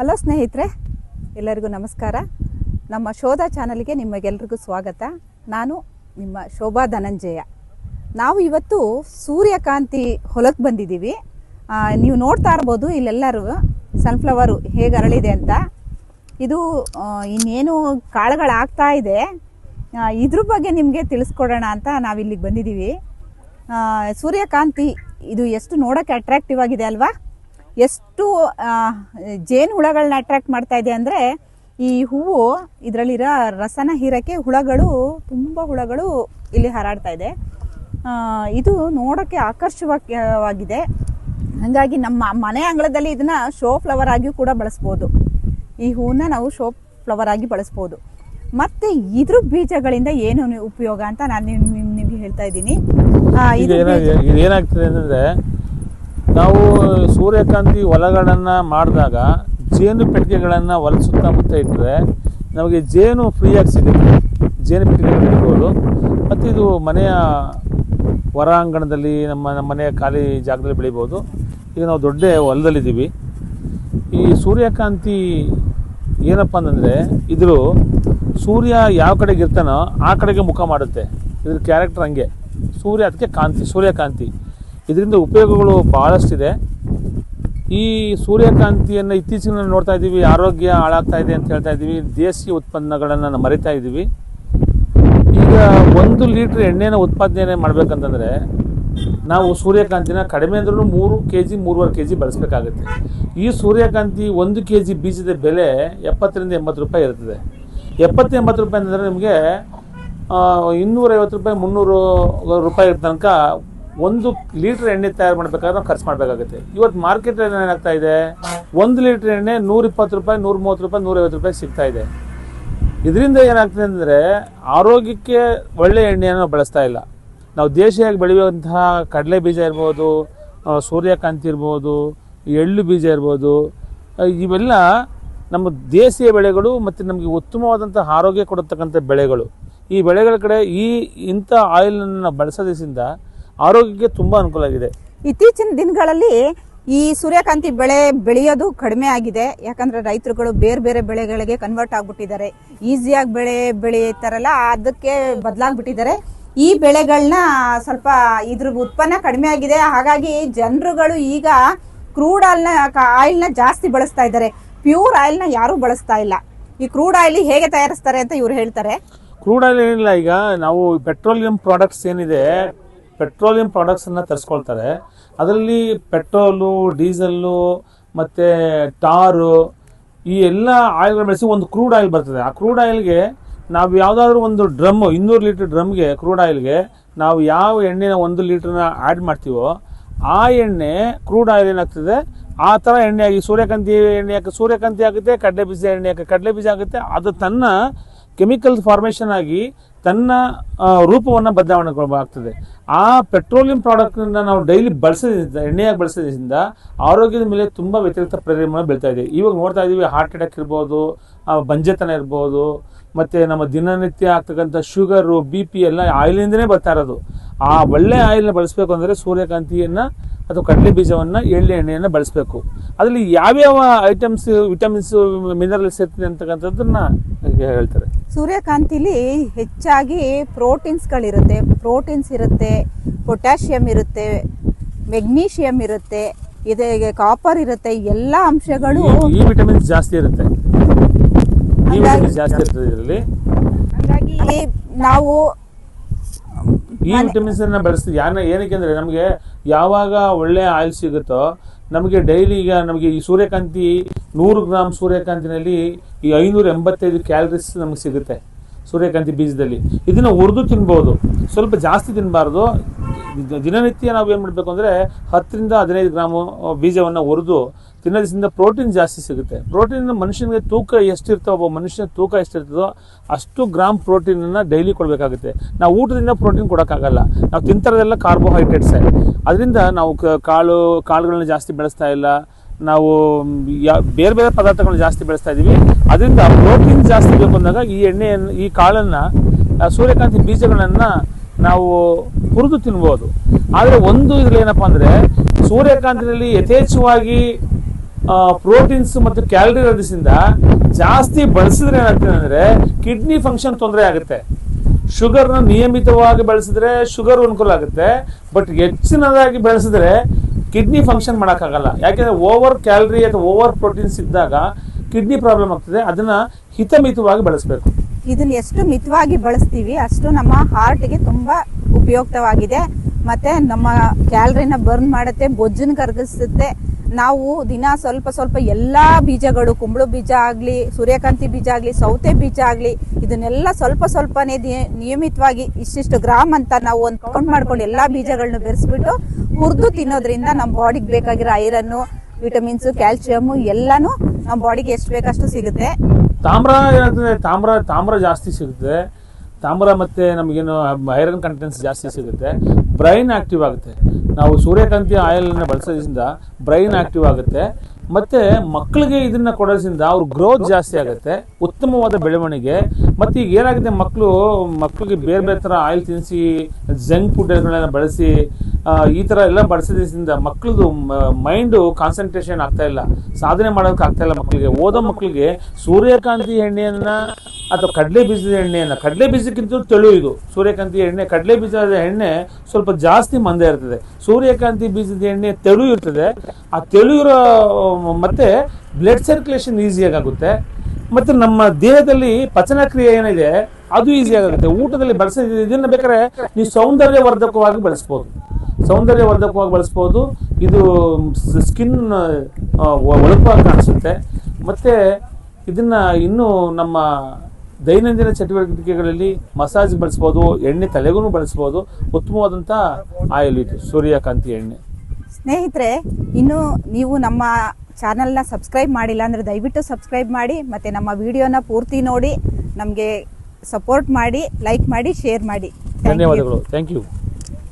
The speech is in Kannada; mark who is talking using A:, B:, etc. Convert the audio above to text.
A: ಹಲೋ ಸ್ನೇಹಿತರೆ, ಎಲ್ಲರಿಗೂ ನಮಸ್ಕಾರ. ನಮ್ಮ ಶೋಧ ಚಾನಲ್ಗೆ ನಿಮಗೆಲ್ರಿಗೂ ಸ್ವಾಗತ. ನಾನು ನಿಮ್ಮ ಶೋಭಾ ಧನಂಜಯ. ನಾವು ಇವತ್ತು ಸೂರ್ಯಕಾಂತಿ ಹೊಲಕ್ಕೆ ಬಂದಿದ್ದೀವಿ. ನೀವು ನೋಡ್ತಾ ಇರ್ಬೋದು ಇಲ್ಲೆಲ್ಲರೂ ಸನ್ಫ್ಲವರು ಹೇಗೆ ಅರಳಿದೆ ಅಂತ. ಇದು ಇನ್ನೇನು ಕಾಳುಗಳಾಗ್ತಾ ಇದೆ. ಇದ್ರ ಬಗ್ಗೆ ನಿಮಗೆ ತಿಳಿಸ್ಕೊಡೋಣ ಅಂತ ನಾವಿಲ್ಲಿಗೆ ಬಂದಿದ್ದೀವಿ. ಸೂರ್ಯಕಾಂತಿ ಇದು ಎಷ್ಟು ನೋಡೋಕ್ಕೆ ಅಟ್ರಾಕ್ಟಿವ್ ಆಗಿದೆ ಅಲ್ವಾ? ಎಷ್ಟು ಜೇನು ಹುಳಗಳನ್ನ ಅಟ್ರಾಕ್ಟ್ ಮಾಡ್ತಾ ಇದೆ ಅಂದರೆ ಈ ಹೂವು ಇದರಲ್ಲಿರೋ ರಸನ ಹೀರಕ್ಕೆ ಹುಳಗಳು ತುಂಬ ಹುಳಗಳು ಇಲ್ಲಿ ಹಾರಾಡ್ತಾ ಇದೆ. ಇದು ನೋಡೋಕ್ಕೆ ಆಕರ್ಷಕವಾಗಿದೆ. ಹಾಗಾಗಿ ನಮ್ಮ ಮನೆ ಅಂಗಳದಲ್ಲಿ ಇದನ್ನ ಶೋ ಫ್ಲವರ್ ಆಗಿಯೂ ಕೂಡ ಬಳಸ್ಬೋದು. ಈ ಹೂವನ್ನ ನಾವು ಶೋ ಫ್ಲವರ್ ಆಗಿ ಬಳಸ್ಬೋದು. ಮತ್ತೆ ಇದ್ರ ಬೀಜಗಳಿಂದ ಏನು ಉಪಯೋಗ ಅಂತ ನಾನು ನಿಮ್- ನಿಮ್ಗೆ ಹೇಳ್ತಾ ಇದ್ದೀನಿ.
B: ಏನಾಗ್ತದೆ ನಾವು ಸೂರ್ಯಕಾಂತಿ ಹೊಲಗಳನ್ನು ಮಾಡಿದಾಗ ಜೇನು ಪೆಟ್ಟಿಗೆಗಳನ್ನು ಹೊಲ ಸುತ್ತಮುತ್ತ ಇಟ್ಟರೆ ನಮಗೆ ಜೇನು ಫ್ರೀಯಾಗಿ ಸಿಗುತ್ತೆ. ಜೇನು ಪೆಟ್ಟಿಗೆಗಳು ಇರ್ಬೋದು ಮತ್ತು ಇದು ಮನೆಯ ಹೊರಾಂಗಣದಲ್ಲಿ ನಮ್ಮ ನಮ್ಮ ಮನೆಯ ಖಾಲಿ ಜಾಗದಲ್ಲಿ ಬೆಳಿಬೋದು. ಈಗ ನಾವು ದೊಡ್ಡ ಹೊಲದಲ್ಲಿದ್ದೀವಿ. ಈ ಸೂರ್ಯಕಾಂತಿ ಏನಪ್ಪ ಅಂತಂದರೆ, ಇದ್ರು ಸೂರ್ಯ ಯಾವ ಕಡೆಗೆ ಇರ್ತಾನೋ ಆ ಕಡೆಗೆ ಮುಖ ಮಾಡುತ್ತೆ. ಇದ್ರ ಕ್ಯಾರೆಕ್ಟರ್ ಹಂಗೆ. ಸೂರ್ಯ, ಅದಕ್ಕೆ ಕಾಂತಿ, ಸೂರ್ಯಕಾಂತಿ. ಇದರಿಂದ ಉಪಯೋಗಗಳು ಭಾಳಷ್ಟಿದೆ ಈ ಸೂರ್ಯಕಾಂತಿಯನ್ನು ಇತ್ತೀಚಿನ ನೋಡ್ತಾ ಇದ್ದೀವಿ, ಆರೋಗ್ಯ ಹಾಳಾಗ್ತಾ ಇದೆ ಅಂತ ಹೇಳ್ತಾ ಇದ್ದೀವಿ, ದೇಸಿ ಉತ್ಪನ್ನಗಳನ್ನು ಮರಿತಾ ಇದ್ದೀವಿ. ಈಗ ಒಂದು ಲೀಟ್ರ್ ಎಣ್ಣೆನ ಉತ್ಪಾದನೆ ಮಾಡಬೇಕಂತಂದರೆ ನಾವು ಸೂರ್ಯಕಾಂತಿನ ಕಡಿಮೆ ಅಂದ್ರೂ ಮೂರು ಕೆ ಜಿ ಮೂರುವರೆ ಕೆ ಜಿ ಬಳಸಬೇಕಾಗುತ್ತೆ. ಈ ಸೂರ್ಯಕಾಂತಿ ಒಂದು ಕೆ ಜಿ ಬೀಜದ ಬೆಲೆ ಎಪ್ಪತ್ತರಿಂದ ಎಂಬತ್ತು ರೂಪಾಯಿ ಇರ್ತದೆ ಎಪ್ಪತ್ತು ಎಂಬತ್ತು ರೂಪಾಯಿ ಅಂದರೆ ನಿಮಗೆ ಇನ್ನೂರೈವತ್ತು ರೂಪಾಯಿ, ಮುನ್ನೂರು ರೂಪಾಯಿ ತನಕ ಒಂದು ಲೀಟರ್ ಎಣ್ಣೆ ತಯಾರು ಮಾಡಬೇಕಾದ್ರೆ ನಾವು ಖರ್ಚು ಮಾಡಬೇಕಾಗುತ್ತೆ. ಇವತ್ತು ಮಾರ್ಕೆಟಲ್ಲಿ ಏನಾಗ್ತಾ ಇದೆ? ಒಂದು ಲೀಟರ್ ಎಣ್ಣೆ ನೂರ ಇಪ್ಪತ್ತು ರೂಪಾಯಿ ನೂರ ಮೂವತ್ತು ರೂಪಾಯಿ, ನೂರೈವತ್ತು ರೂಪಾಯಿ ಸಿಗ್ತಾ ಇದೆ. ಇದರಿಂದ ಏನಾಗ್ತದೆ ಅಂದರೆ ಆರೋಗ್ಯಕ್ಕೆ ಒಳ್ಳೆ ಎಣ್ಣೆಯನ್ನು ನಾವು ಬಳಸ್ತಾ ಇಲ್ಲ. ನಾವು ದೇಶಿಯಾಗಿ ಬೆಳೆಯುವಂತಹ ಕಡಲೆ ಬೀಜ ಇರ್ಬೋದು ಸೂರ್ಯಕಾಂತಿ ಇರ್ಬೋದು, ಎಳ್ಳು ಬೀಜ ಇರ್ಬೋದು ಇವೆಲ್ಲ ನಮ್ಮ ದೇಶೀಯ ಬೆಳೆಗಳು ಮತ್ತು ನಮಗೆ ಉತ್ತಮವಾದಂಥ ಆರೋಗ್ಯ ಕೊಡತಕ್ಕಂಥ ಬೆಳೆಗಳು. ಈ ಬೆಳೆಗಳ ಕಡೆ ಈ ಇಂಥ ಆಯಿಲನ್ನು ನಾವು ಬಳಸೋದ್ರಿಂದ ಆರೋಗ್ಯಕ್ಕೆ ತುಂಬ ಅನುಕೂಲ ಆಗಿದೆ.
A: ಇತ್ತೀಚಿನ ದಿನಗಳಲ್ಲಿ ಈ ಸೂರ್ಯಕಾಂತಿ ಬೆಳೆ ಬೆಳೆಯೋದು ಕಡಿಮೆ ಆಗಿದೆ. ಯಾಕಂದ್ರೆ ರೈತರುಗಳು ಬೇರೆ ಬೇರೆ ಬೆಳೆಗಳಿಗೆ ಕನ್ವರ್ಟ್ ಆಗ್ಬಿಟ್ಟಿದ್ದಾರೆ. ಈಸಿಯಾಗಿ ಬೆಳೆ ಬೆಳೆಯುತ್ತಾರಲ್ಲ ಅದಕ್ಕೆ ಬದಲಾಗ್ಬಿಟ್ಟಿದ್ದಾರೆ. ಈ ಬೆಳೆಗಳನ್ನ ಸ್ವಲ್ಪ ಇದ್ರ ಉತ್ಪನ್ನ ಕಡಿಮೆ ಆಗಿದೆ. ಹಾಗಾಗಿ ಜನರುಗಳು ಈಗ ಕ್ರೂಡ್ ಆಯಿಲ್ನ ಆಯಿಲ್ನ ಜಾಸ್ತಿ ಬಳಸ್ತಾ ಇದ್ದಾರೆ. ಪ್ಯೂರ್ ಆಯಿಲ್ನ ಯಾರೂ ಬಳಸ್ತಾ ಇಲ್ಲ. ಈ ಕ್ರೂಡ್ ಆಯಿಲ್ ಹೇಗೆ ತಯಾರಿಸ್ತಾರೆ ಅಂತ ಇವ್ರು ಹೇಳ್ತಾರೆ.
B: ಕ್ರೂಡ್ ಆಯಿಲ್ ಏನಿಲ್ಲ ಈಗ ನಾವು ಪೆಟ್ರೋಲಿಯಂ ಪ್ರಾಡಕ್ಟ್ಸ್ ಏನಿದೆ ಪೆಟ್ರೋಲಿಯಂ ಪ್ರಾಡಕ್ಟ್ಸನ್ನು ತರಿಸ್ಕೊಳ್ತಾರೆ. ಅದರಲ್ಲಿ ಪೆಟ್ರೋಲು, ಡೀಸೆಲ್ಲು, ಮತ್ತು ಟಾರು, ಈ ಎಲ್ಲ ಆಯಿಲ್ಗಳು ಬೆಳೆಸಿ ಒಂದು ಕ್ರೂಡ್ ಆಯಿಲ್ ಬರ್ತದೆ. ಆ ಕ್ರೂಡ್ ಆಯಿಲ್ಗೆ ನಾವು ಯಾವುದಾದ್ರೂ ಒಂದು ಡ್ರಮ್ ಇನ್ನೂರು ಲೀಟ್ರ್ ಡ್ರಮ್ಗೆ ಕ್ರೂಡ್ ಆಯಿಲ್ಗೆ ನಾವು ಯಾವ ಎಣ್ಣೆನ ಒಂದು ಲೀಟ್ರನ್ನ ಆ್ಯಡ್ ಮಾಡ್ತೀವೋ, ಆ ಎಣ್ಣೆ ಕ್ರೂಡ್ ಆಯಿಲ್ ಏನಾಗ್ತದೆ? ಆ ಥರ ಎಣ್ಣೆ ಆಗಿ ಸೂರ್ಯಕಾಂತಿ ಎಣ್ಣೆ ಹಾಕಿ ಸೂರ್ಯಕಾಂತಿ ಆಗುತ್ತೆ ಕಡಲೆ ಬೀಜ ಎಣ್ಣೆ ಹಾಕಿ ಕಡಲೆ ಬೀಜ ಆಗುತ್ತೆ. ಅದು ತನ್ನ ಕೆಮಿಕಲ್ ಫಾರ್ಮೇಷನ್ ಆಗಿ ತನ್ನ ರೂಪವನ್ನು ಬದಲಾವಣೆ ಆಗ್ತದೆ. ಆ ಪೆಟ್ರೋಲಿಯಂ ಪ್ರಾಡಕ್ಟ್ನ ನಾವು ಡೈಲಿ ಬಳಸೋದ್ರಿಂದ ಎಣ್ಣೆಯಾಗಿ ಬಳಸೋದ್ರಿಂದ ಆರೋಗ್ಯದ ಮೇಲೆ ತುಂಬ ವ್ಯತಿರಿಕ್ತ ಪರಿಣಾಮ ಬೀಳ್ತಾ ಇದೆ. ಇವಾಗ ನೋಡ್ತಾ ಇದ್ದೀವಿ ಹಾರ್ಟ್ ಅಟ್ಯಾಕ್ ಇರ್ಬೋದು ಬಂಜೆತನ ಇರ್ಬೋದು, ಮತ್ತು ನಮ್ಮ ದಿನನಿತ್ಯ ಆಗ್ತಕ್ಕಂಥ ಶುಗರು ಬಿ ಪಿ ಎಲ್ಲ ಆಯಿಲಿಂದನೇ ಬರ್ತಾ ಇರೋದು. ಆ ಒಳ್ಳೆ ಆಯಿಲ್ನ ಬಳಸಬೇಕು ಅಂದರೆ ಸೂರ್ಯಕಾಂತಿಯನ್ನು ಅಥವಾ ಕಡಲೆ ಬೀಜವನ್ನು ಎಳ್ಳೆ ಎಣ್ಣೆಯನ್ನು ಬಳಸಬೇಕು. ಅದರಲ್ಲಿ ಯಾವ್ಯಾವ ಐಟಮ್ಸ್ ವಿಟಮಿನ್ಸ್ ಮಿನರಲ್ಸ್ ಇರ್ತದೆ ಅಂತಕ್ಕಂಥದ್ದನ್ನು ಹೇಳ್ತಾರೆ.
A: ಸೂರ್ಯಕಾಂತಿಲಿ ಹೆಚ್ಚಾಗಿ ಪ್ರೋಟೀನ್ಸ್ಗಳಿರುತ್ತೆ. ಪ್ರೋಟೀನ್ಸ್ ಇರುತ್ತೆ ಪೊಟ್ಯಾಷಿಯಮ್ ಇರುತ್ತೆ ಮೆಗ್ನೀಷಿಯಂ ಇರುತ್ತೆ ಇದೆ ಕಾಪರ್ ಇರುತ್ತೆ ಎಲ್ಲ ಅಂಶಗಳು
B: ಈ ವಿಟಮಿನ್ಸ್ ಜಾಸ್ತಿ ಇರುತ್ತೆ. ಈ ವಿಟಮಿನ್ಸ್ ಜಾಸ್ತಿ ಇರ್ತದೆ ಇದರಲ್ಲಿ
A: ಹಾಗಾಗಿ ನಾವು
B: ಈ ವಿಟಮಿನ್ಸ್ ಅನ್ನ ಬಳಸ್ತೀವಿ. ಯಾರನ್ನ ಏನಕ್ಕೆ ಅಂದ್ರೆ ನಮಗೆ ಯಾವಾಗ ಒಳ್ಳೆ ಆಯಿಲ್ ಸಿಗುತ್ತೋ ನಮಗೆ ಡೈಲಿ ಈಗ ನಮಗೆ ಈ ಸೂರ್ಯಕಾಂತಿ ನೂರು ಗ್ರಾಮ್ ಸೂರ್ಯಕಾಂತಿನಲ್ಲಿ ಈ ಐನೂರ ಎಂಬತ್ತೈದು ಕ್ಯಾಲರೀಸ್ ನಮಗೆ ಸಿಗುತ್ತೆ ಸೂರ್ಯಕಾಂತಿ ಬೀಜದಲ್ಲಿ. ಇದನ್ನು ಹುರಿದು ತಿನ್ಬೋದು. ಸ್ವಲ್ಪ ಜಾಸ್ತಿ ತಿನ್ನಬಾರ್ದು ದಿನನಿತ್ಯ ನಾವು ಏನು ಮಾಡಬೇಕು ಅಂದರೆ ಹತ್ತರಿಂದ ಹದಿನೈದು ಗ್ರಾಮು ಬೀಜವನ್ನು ಹುರಿದು ತಿನ್ನೋದ್ರಿಂದ ಪ್ರೋಟೀನ್ ಜಾಸ್ತಿ ಸಿಗುತ್ತೆ. ಪ್ರೋಟೀನ್ ಮನುಷ್ಯನಿಗೆ ತೂಕ ಎಷ್ಟಿರ್ತೋ ಒಬ್ಬ ಮನುಷ್ಯನ ತೂಕ ಎಷ್ಟಿರ್ತದೋ ಅಷ್ಟು ಗ್ರಾಮ್ ಪ್ರೋಟೀನನ್ನು ಡೈಲಿ ಕೊಡಬೇಕಾಗುತ್ತೆ. ನಾವು ಊಟದಿಂದ ಪ್ರೋಟೀನ್ ಕೊಡೋಕ್ಕಾಗಲ್ಲ. ನಾವು ತಿಂತಾರದೆಲ್ಲ ಕಾರ್ಬೋಹೈಡ್ರೇಟ್ಸೇ ಅದರಿಂದ ನಾವು ಕಾಳು, ಕಾಳುಗಳನ್ನ ಜಾಸ್ತಿ ಬೆಳೆಸ್ತಾ ಇಲ್ಲ. ನಾವು ಯಾ- ಬೇರೆ ಬೇರೆ ಪದಾರ್ಥಗಳನ್ನ ಜಾಸ್ತಿ ಬೆಳೆಸ್ತಾ ಇದ್ದೀವಿ ಅದರಿಂದ ಪ್ರೋಟೀನ್ ಜಾಸ್ತಿ ಬೇಕು ಅಂದಾಗ ಈ ಎಣ್ಣೆಯನ್ನು, ಈ ಕಾಳನ್ನು ಸೂರ್ಯಕಾಂತಿ ಬೀಜಗಳನ್ನು ನಾವು ಹುರಿದು ತಿನ್ಬೋದು. ಆದರೆ ಒಂದು ಇದ್ರಲ್ಲಿ ಏನಪ್ಪ ಅಂದರೆ ಸೂರ್ಯಕಾಂತಿನಲ್ಲಿ ಯಥೇಚ್ಛವಾಗಿ ಪ್ರೋಟೀನ್ಸ್ ಮತ್ತು ಕ್ಯಾಲರಿ ಇರೋದ್ರಿಂದ ಜಾಸ್ತಿ ಬಳಸಿದ್ರೆ ಏನಾಗ್ತದೆ ಅಂದರೆ ಕಿಡ್ನಿ ಫಂಕ್ಷನ್ ತೊಂದರೆ ಆಗುತ್ತೆ. ಶುಗರ್ನ ನಿಯಮಿತವಾಗಿ ಬಳಸಿದ್ರೆ ಶುಗರ್ ಅನುಕೂಲ ಆಗುತ್ತೆ. ಬಟ್ ಹೆಚ್ಚಿನದಾಗಿ ಬೆಳೆಸಿದ್ರೆ ಕಿಡ್ನಿ ಫಂಕ್ಷನ್ ಮಾಡೋಕ್ಕಾಗಲ್ಲ. ಯಾಕೆಂದರೆ ಓವರ್ ಕ್ಯಾಲರಿ ಅಥವಾ ಓವರ್ ಪ್ರೋಟೀನ್ಸ್ ಇದ್ದಾಗ ಕಿಡ್ನಿ ಪ್ರಾಬ್ಲಮ್ ಆಗ್ತದೆ. ಅದನ್ನು ಹಿತಮಿತವಾಗಿ ಬಳಸಬೇಕು.
A: ಇದನ್ನ ಎಷ್ಟು ಮಿತವಾಗಿ ಬಳಸ್ತೀವಿ ಅಷ್ಟು ನಮ್ಮ ಹಾರ್ಟ್ಗೆ ತುಂಬಾ ಉಪಯುಕ್ತವಾಗಿದೆ. ಮತ್ತೆ ನಮ್ಮ ಕ್ಯಾಲ್ರಿನ ಬರ್ನ್ ಮಾಡುತ್ತೆ, ಬೊಜ್ಜನ್ನು ಕರಗಿಸುತ್ತೆ. ನಾವು ದಿನ ಸ್ವಲ್ಪ ಸ್ವಲ್ಪ ಎಲ್ಲಾ ಬೀಜಗಳು, ಕುಂಬಳು ಬೀಜ ಆಗ್ಲಿ, ಸೂರ್ಯಕಾಂತಿ ಬೀಜ ಆಗ್ಲಿ, ಸೌತೆ ಬೀಜ ಆಗ್ಲಿ, ಇದನ್ನೆಲ್ಲ ಸ್ವಲ್ಪ ಸ್ವಲ್ಪನೇ ನಿಯಮಿತವಾಗಿ ಇಷ್ಟಿಷ್ಟು ಗ್ರಾಮ್ ಅಂತ ನಾವು ಒಂದು ಕೌಂಟ್ ಮಾಡ್ಕೊಂಡು ಎಲ್ಲಾ ಬೀಜಗಳನ್ನ ಬೆರೆಸ್ಬಿಟ್ಟು ಹುರಿದು ತಿನ್ನೋದ್ರಿಂದ ನಮ್ಮ ಬಾಡಿಗೆ ಬೇಕಾಗಿರೋ ಐರನ್ನು ವಿಟಮಿನ್ಸ್ ಕ್ಯಾಲ್ಸಿಯಮ್ ಎಲ್ಲಾನು ನಮ್ಮ ಬಾಡಿಗೆ ಎಷ್ಟು ಬೇಕಷ್ಟು ಸಿಗುತ್ತೆ.
B: ತಾಮ್ರ ತಾಮ್ರ ತಾಮ್ರ ಜಾಸ್ತಿ ಸಿಗುತ್ತೆ. ತಾಮ್ರ ಮತ್ತು ನಮಗೇನು, ಐರನ್ ಕಂಟೆಂಟ್ಸ್ ಜಾಸ್ತಿ ಸಿಗುತ್ತೆ. ಬ್ರೈನ್ ಆ್ಯಕ್ಟಿವ್ ಆಗುತ್ತೆ. ನಾವು ಸೂರ್ಯಕಾಂತಿ ಆಯಿಲ್ ಅನ್ನ ಬಳಸೋದ್ರಿಂದ ಬ್ರೈನ್ ಆ್ಯಕ್ಟಿವ್ ಆಗುತ್ತೆ. ಮತ್ತೆ ಮಕ್ಕಳಿಗೆ ಇದನ್ನ ಕೊಡೋದ್ರಿಂದ ಅವ್ರ ಗ್ರೋತ್ ಜಾಸ್ತಿ ಆಗುತ್ತೆ. ಉತ್ತಮವಾದ ಬೆಳವಣಿಗೆ. ಮತ್ತೆ ಈಗ ಏನಾಗಿದೆ ಮಕ್ಕಳು ಮಕ್ಕಳಿಗೆ ಬೇರೆ ಬೇರೆ ತರ ಆಯಿಲ್ ತಿನ್ನಿಸಿ ಜಂಕ್ ಫುಡ್ಗಳನ್ನ ಬಳಸಿ ಈ ತರ ಎಲ್ಲ ಬಳಸೋದ್ರಿಂದ ಮಕ್ಕಳದು ಮೈಂಡು ಕಾನ್ಸಂಟ್ರೇಷನ್ ಆಗ್ತಾ ಇಲ್ಲ. ಸಾಧನೆ ಮಾಡೋದಕ್ಕೆ ಆಗ್ತಾ ಇಲ್ಲ ಮಕ್ಕಳಿಗೆ ಓದೋ ಮಕ್ಕಳಿಗೆ ಸೂರ್ಯಕಾಂತಿ ಎಣ್ಣೆಯನ್ನ ಅಥವಾ ಕಡಲೆ ಬೀಜದ ಎಣ್ಣೆಯನ್ನು ಕಡಲೆ ಬೀಜಕ್ಕಿಂತ ತೆಳು ಇದು. ಸೂರ್ಯಕಾಂತಿ ಎಣ್ಣೆ, ಕಡಲೆ ಬೀಜದ ಎಣ್ಣೆ ಸ್ವಲ್ಪ ಜಾಸ್ತಿ ಮಂದ ಇರ್ತದೆ. ಸೂರ್ಯಕಾಂತಿ ಬೀಜದ ಎಣ್ಣೆ ತೆಳು ಇರ್ತದೆ. ಆ ತೆಳು ಇರೋ, ಮತ್ತೆ ಬ್ಲಡ್ ಸರ್ಕ್ಯುಲೇಷನ್ ಈಸಿಯಾಗಿ ಆಗುತ್ತೆ ಮತ್ತೆ ನಮ್ಮ ದೇಹದಲ್ಲಿ ಪಚನ ಕ್ರಿಯೆ ಏನಿದೆ, ಅದು ಈಸಿಯಾಗುತ್ತೆ ಊಟದಲ್ಲಿ ಬಳಸಿದ ಇದನ್ನು ಬೇಕಾದ್ರೆ ನೀವು ಸೌಂದರ್ಯವರ್ಧಕವಾಗಿ ಬಳಸ್ಬೋದು. ಸೌಂದರ್ಯವರ್ಧಕವಾಗಿ ಬಳಸ್ಬೋದು. ಇದು ಸ್ಕಿನ್ ಒಳಪಾಗಿ ಕಾಣಿಸುತ್ತೆ. ಮತ್ತೆ ಇದನ್ನ ಇನ್ನು ನಮ್ಮ ದೈನಂದಿನ ಚಟುವಟಿಕೆಗಳಲ್ಲಿ ಮಸಾಜ್ ಬಳಸ್ಬೋದು ಎಣ್ಣೆ ತಲೆಗೂ ಬಳಸ್ಬೋದು ಉತ್ತಮವಾದಂಥ ಆಯಿಲ್ ಇದು ಸೂರ್ಯಕಾಂತಿ ಎಣ್ಣೆ.
A: ಸ್ನೇಹಿತರೆ ಇನ್ನು ನೀವು ನಮ್ಮ ಚಾನಲ್ನ ಸಬ್ಸ್ಕ್ರೈಬ್ ಮಾಡಿಲ್ಲ ಅಂದರೆ ದಯವಿಟ್ಟು ಸಬ್ಸ್ಕ್ರೈಬ್ ಮಾಡಿ ಮತ್ತು ನಮ್ಮ ವಿಡಿಯೋನ ಪೂರ್ತಿ ನೋಡಿ ನಮಗೆ ಸಪೋರ್ಟ್ ಮಾಡಿ ಲೈಕ್ ಮಾಡಿ ಶೇರ್ ಮಾಡಿ.
B: ಧನ್ಯವಾದಗಳು. Thank you